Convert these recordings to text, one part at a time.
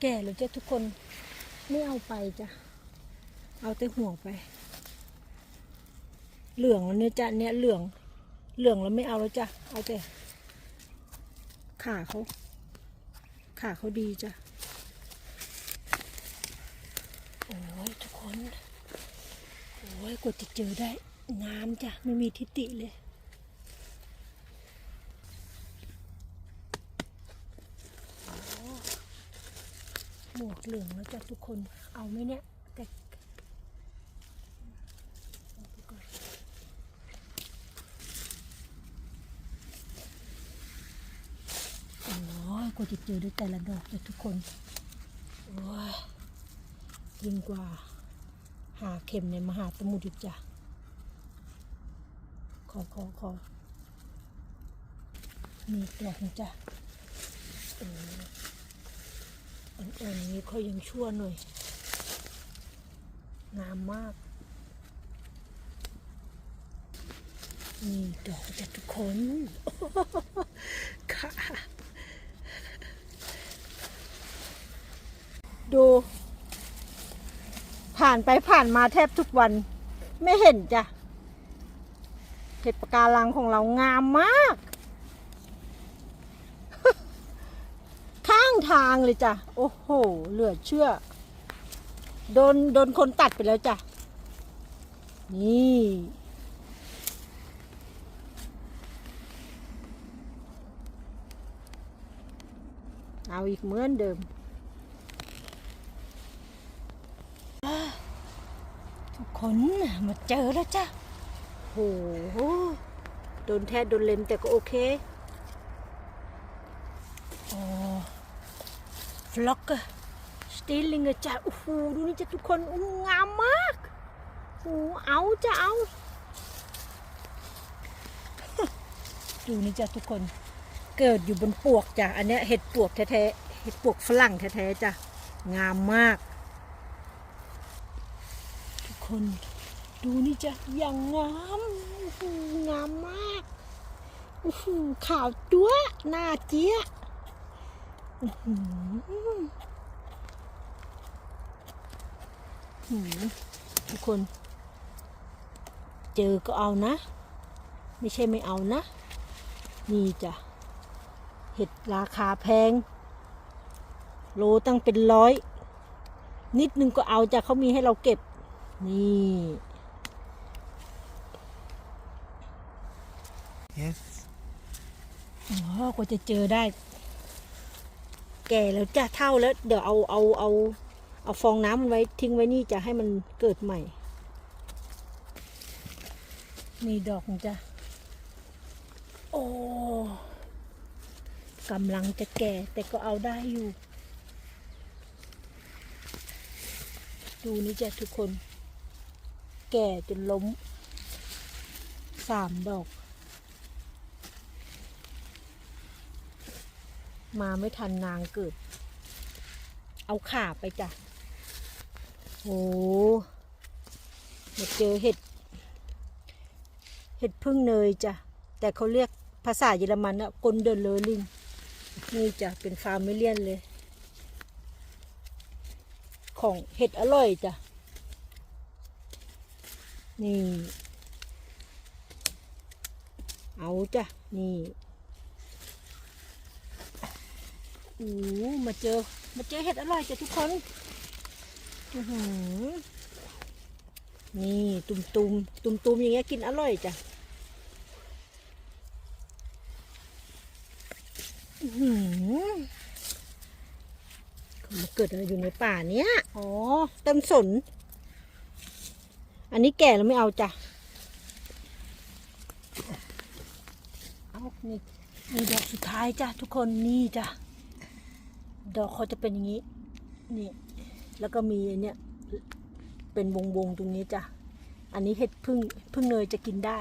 แก่แล้วจ้ะทุกคนไม่เอาไปจ้ะ เอาแต่หัวไป เหลืองแล้วเนี่ยจ้ะเนี่ยเหลือง เหลืองแล้วไม่เอาแล้วจ้ะ เอาแต่ขาเขาขาเขาดีจ้ะ โอ้ยทุกคน โอ้ยกว่าจะเจอได้งามจ้ะ ไม่มีทิฏฐิเลย หมวกเหลืองแล้วจ้ะทุกคนเอาไหมเนี่ยแต่ก่อนโอ้ยกว่าจะเจอได้แต่ละดอกจ้ะทุกคนโอ้ยยิ่งกว่าหาเข็มในมหาสมุทรอีกจ้ะขอขอขอมีอีกดอกหนึงจ้ะเออ อ่อนๆนี้เขายังชั่วหน่อย งามมาก นี่ดอกจากทุกคนค่ะ ดู ผ่านไปผ่านมาแทบทุกวัน ไม่เห็นจ้ะเห็ดปะการังของเรางามมาก ข้าง ทางเลยจ้ะ โอ้โห เหลือเชื่อ โดนโดนคนตัดไปแล้วจ้ะ นี่ เอาอีกเหมือนเดิมอ่าทุกคนมาเจอแล้วจ้ะโหโดนแทะโดนเล็มแต่ก็โอเค โอ้ ฟล็อกสตีลิงจ้ะโอ้โหดูนี่จ้ะทุกคนอู้งามมากโอ้เอาจะเอา ดูนี่จ้ะทุกคนเกิดอยู่บนปวกจ้ะอันเนี้ยเห็ดปวกแท้ๆเห็ดปวกฝรั่งแท้ๆจ้ะงามมาก ทุกคนดูนี่จ้ะอย่างงามโอ้โหงามมากโอ้โหขาวจั๊วหน้าเจี๊ยะ ทุกคน เจอก็เอานะ ไม่ใช่ไม่เอานะ นี่จ้ะ เห็ดราคาแพง โลตั้งเป็นร้อย นิดนึงก็เอาจ้ะเขามีให้เราเก็บ นี่ Yes. อ๋อกว่าจะเจอได้ แก่แล้วจ้ะเท่าแล้ว เดี๋ยวเอาเอาเอาเอาฟองน้ำมันไว้ทิ้งไว้นี่จะให้มันเกิดใหม่ มีดอกจ้ะโอ้กำลังจะแก่แต่ก็เอาได้อยู่ ดูนี่จ้ะทุกคน แก่จนล้มสามดอก มาไม่ทันนางเกิดเอาขาไปจ้ะโอ้มาเจอเห็ด เห็ดพึ่งเนยจ้ะ แต่เขาเรียกภาษาเยอรมันอะกลเดนเลอลิงนี่จ้ะ เป็นฟาร์มไม่เลียนเลย ของเห็ดอร่อยจ้ะ นี่ เอาจ้ะ นี่ โอ้โหมาเจอ มาเจอเห็ดอร่อยจ้ะทุกคนอื้อหือนี่ตุมตุมตุมตุมๆอย่างเงี้ยกินอร่อยจ้ะอื้อหือเขามาเกิดอะไรอยู่ในป่าเนี้ย อ๋อต้นสน อันนี้แก่แล้วไม่เอาจ้ะ เอานี่นี่ดอกสุดท้ายจ้ะทุกคนนี่จ้ะ ดอกเขาจะเป็นอย่างนี้ นี่ แล้วก็มีอันเนี้ยเป็นวงวงๆตรงนี้จ้ะ อันนี้เห็ดพึ่งพึ่งเนยจะกินได้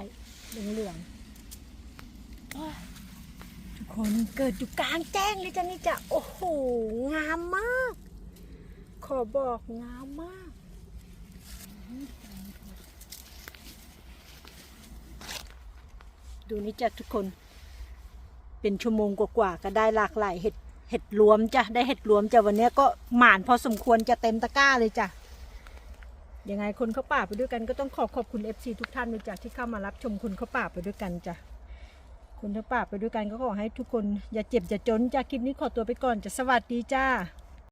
เหลืองเหลืองๆทุกคนเกิดอยู่กลางแจ้งเลยจ้ะนี่จ้ะ โอ้โห งามมาก ขอบอกงามมากดูนี่จ้ะทุกคน เป็นชั่วโมงกว่าๆก็ได้หลากหลายเห็ด เห็ดรวมจ้ะได้เห็ดรวมจ้ะวันนี้ก็หมานพอสมควรจะเต็มตะกร้าเลยจ้ะยังไงคนเข้าป่าไปด้วยกันก็ต้องขอขอบคุณ FC ทุกท่านเลยจ้ะที่เข้ามารับชมคนเข้าป่าไปด้วยกันจ้ะคนเข้าป่าไปด้วยกันก็ขอให้ทุกคนอย่าเจ็บอย่าจนจ้ะคลิปนี้ขอตัวไปก่อนจ้ะสวัสดีจ้า